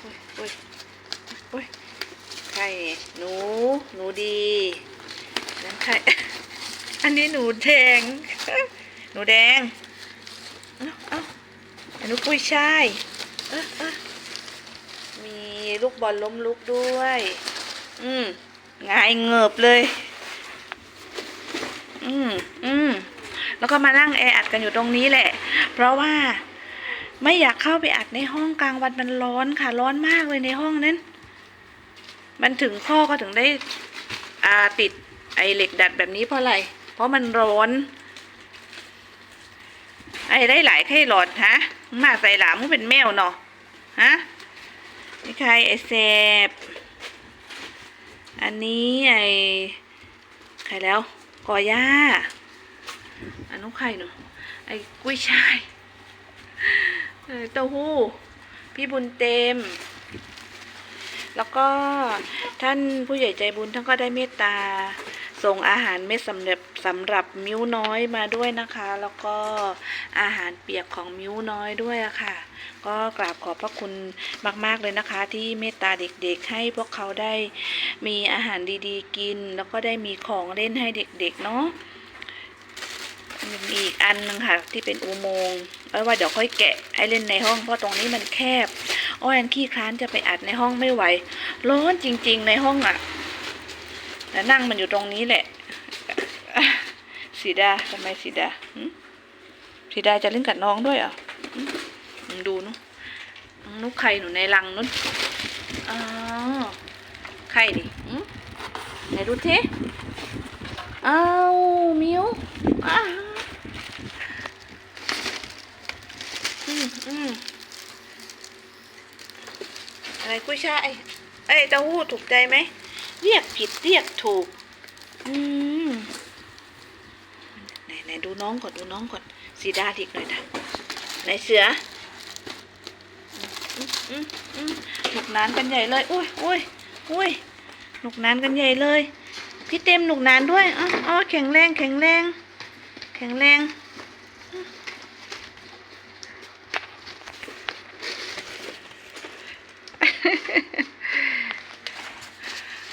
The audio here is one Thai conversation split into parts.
โอ้ยโอ้ยโอ้ยไข่หนู หนูดีนั่นไข่ อันนี้หนูแดง หนูแดง เอ้าเอ้าอันนู้นกุ้ยช่ายเออเออมีลูกบอลล้มลุกด้วย อืมงายเงือบเลย อืมอืมแล้วก็มานั่งแออัดกันอยู่ตรงนี้แหละ เพราะว่า ไม่อยากเข้าไปอัดในห้องกลางวันมันร้อนค่ะ ร้อนมากเลยในห้องนั้น มันถึงพ่อก็ถึงได้อาติดไอเหล็กดัดแบบนี้เพราะอะไร เพราะมันร้อน ไอ้ได้หลายไข่หลอดฮะมาใส่หลามมึงเป็นแมวเนาะฮะนี่ใครไอ้แซบอันนี้ไอ้ใครแล้วกอย่าอันนู้นใครเนาะไอ้กุ้ยช่าย เต้าหู้ พี่บุญเต็ม แล้วก็ท่านผู้ใหญ่ใจบุญท่านก็ได้เมตตา ส่งอาหารเม็ดสำหรับสำหรับมิ้วน้อยมาด้วยนะคะ แล้วก็อาหารเปียกของมิ้วน้อยด้วยะค่ะ ก็กราบขอบพระคุณมาก ๆ เลยนะคะ ที่เมตตาเด็กๆ ให้พวกเขาได้มีอาหารดีๆ กิน แล้วก็ได้มีของเล่นให้เด็กๆเนาะ อันหนึงค่ะที่เป็นอุโมงค์เอาไว้ว่าเดี๋ยวค่อยแกะให้เล่นในห้องเพราะตรงนี้มันแคบอ้อยอันขี้คร้านจะไปอัดในห้องไม่ไหว ร้อนจริง ๆ ในห้องอะ่ะแต่นั่งมันอยู่ตรงนี้แหละสีดาทำไมสีดาสีดาจะเล่นกับน้องด้วยเหรอะดูนุนุกไข่หนูในรังนู้นอ๋อไข่ดิไหนดูเอ้าวมิวอ้าว อืม อะไรกุ้ยช่ายเอ้ยเต้าหู้ถูกใจไหม เรียกผิดเรียกถูก อืม ไหนไหนดูน้องก่อนดูน้องก่อน สีดาอีกหน่อยนะไหนเสืออืมอืมหนุกนานกันใหญ่เลย อุ้ยอุ้ยอุ้ยหนุกนานกันใหญ่เลย พี่เต็มหนุกนานด้วยอ๋ออ๋อแข็งแรง แข็งแรง แข็งแรง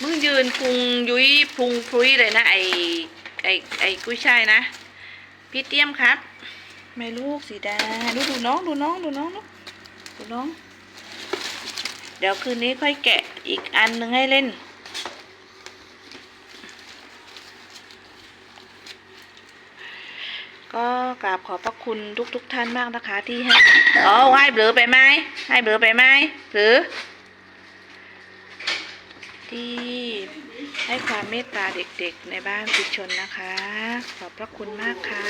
มึง ยืนพุงยุ้ยพุงพรุ้ยเลยนะไอไอไอกุ้ยช่ายนะ พี่เตี้ยมครับ ไม่ลูกสีดาดูดูน้องดูน้องดูน้องลูกดูน้อง เดี๋ยวคืนนี้ค่อยแกะอีกอันหนึ่งให้เล่น ก็กราบขอบพระคุณทุกทุกท่านมากนะคะที่ให้อ๋อให้เบลอไปไหมให้เบลอไปไหมหรือ ที่ให้ความเมตตาเด็กๆในบ้านพิชนนะคะ ขอบพระคุณมากค่ะ